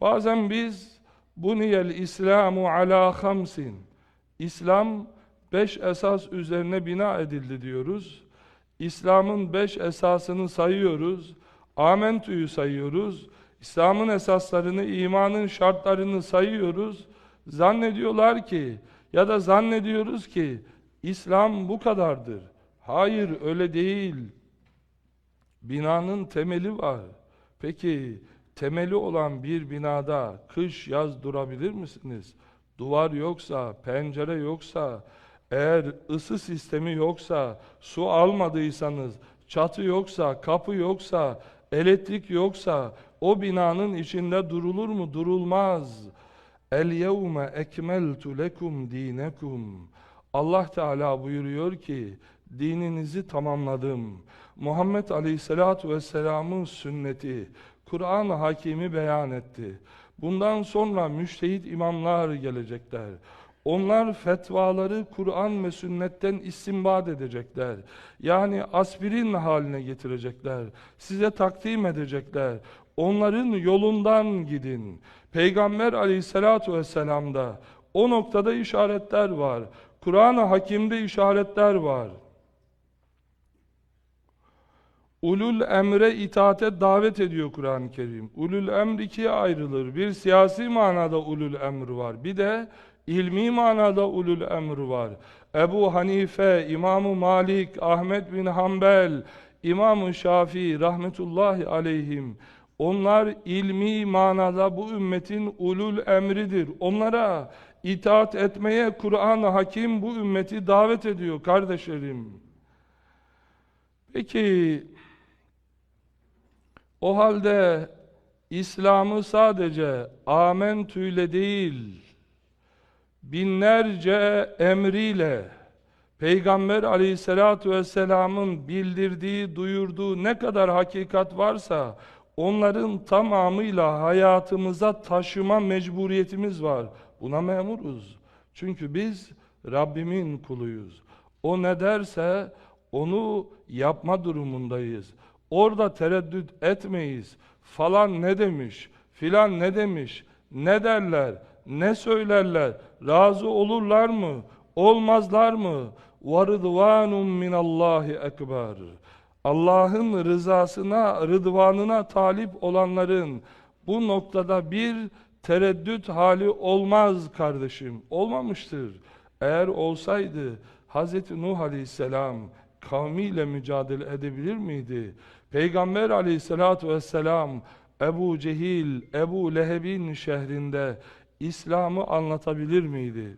Bazen biz buniyel İslamu ala hamsin. İslam beş esas üzerine bina edildi diyoruz. İslam'ın beş esasını sayıyoruz. Amentü'yü sayıyoruz. İslam'ın esaslarını, imanın şartlarını sayıyoruz. Zannediyorlar ki ya da zannediyoruz ki İslam bu kadardır. Hayır öyle değil. Binanın temeli var. Peki temeli olan bir binada kış yaz durabilir misiniz? Duvar yoksa, pencere yoksa, eğer ısı sistemi yoksa, su almadıysanız, çatı yoksa, kapı yoksa, elektrik yoksa o binanın içinde durulur mu? Durulmaz. El yevme ekmeltu lekum dinekum. Allah Teala buyuruyor ki dininizi tamamladım. Muhammed Aleyhisselatü Vesselam'ın sünneti, Kur'an-ı Hakimi beyan etti. Bundan sonra müştehit imamlar gelecekler. Onlar fetvaları Kur'an ve sünnetten istinbat edecekler. Yani aspirin haline getirecekler. Size takdim edecekler. Onların yolundan gidin. Peygamber aleyhissalatu vesselam'da o noktada işaretler var. Kur'an-ı Hakim'de işaretler var. Ulul emre itaate davet ediyor Kur'an-ı Kerim. Ulul emr ikiye ayrılır. Bir siyasi manada ulul emr var. Bir de ilmi manada ulul emr var. Ebu Hanife, İmam-ı Malik, Ahmet bin Hanbel, İmam-ı Şafii rahmetullahi aleyhim onlar ilmi manada bu ümmetin ulul emridir. Onlara itaat etmeye Kur'an-ı Hakim bu ümmeti davet ediyor kardeşlerim. Peki o halde İslam'ı sadece amentüyle değil, binlerce emriyle, Peygamber aleyhissalatu vesselamın bildirdiği, duyurduğu ne kadar hakikat varsa, onların tamamıyla hayatımıza taşıma mecburiyetimiz var. Buna memuruz. Çünkü biz Rabbimin kuluyuz. O ne derse onu yapma durumundayız. Orada tereddüt etmeyiz. Falan ne demiş, filan ne demiş, ne derler, ne söylerler, razı olurlar mı, olmazlar mı? وَرِضْوَانٌ مِّنَ اللّٰهِ ekber. Allah'ın rızasına, rıdvanına talip olanların bu noktada bir tereddüt hali olmaz kardeşim. Olmamıştır. Eğer olsaydı Hz. Nuh Aleyhisselam kavmiyle mücadele edebilir miydi? Peygamber Aleyhisselatü Vesselam Ebu Cehil, Ebu Leheb'in şehrinde İslam'ı anlatabilir miydi?